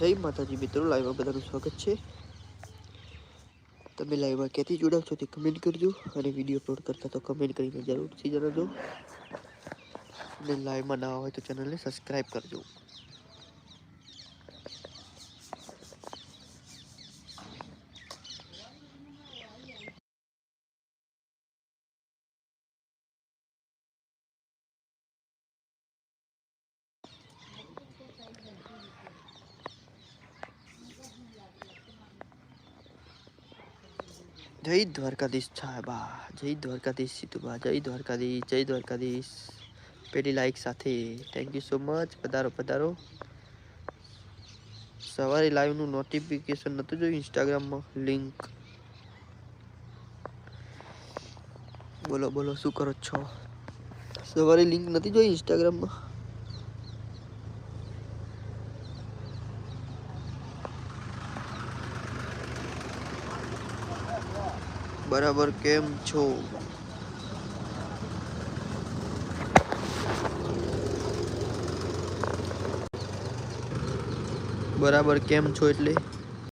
જય માતાજી મિત્રો લાઈવમાં બધાનું સ્વાગત છે. તમે લાઈવમાં ક્યાંથી જોડાવ છો તે કમેન્ટ કરજો અને વીડિયો અપલોડ કરતા તો કમેન્ટ કરીને જરૂરથી જણાવજો. અને લાઈવમાં ના હોય તો ચેનલને સબસ્ક્રાઈબ કરજો. જય દ્વારકાધીશ, સાહેબા. જય દ્વારકાધીશ, સીતુબા. જય દ્વારકાધીશ જય દ્વારકાધીશ. પેલી લાઈક સાથે. થેન્ક યુ સો મચ પધારો પધારો. સવારે લાઈવનું નોટિફિકેશન નહોતું જોયું ઇન્સ્ટાગ્રામમાં લિંક બોલો બોલો, શું કરો છો? સવારે લિંક નથી જોઈ ઇન્સ્ટાગ્રામમાં બરાબર કેમ છો? બરાબર કેમ છો એટલે?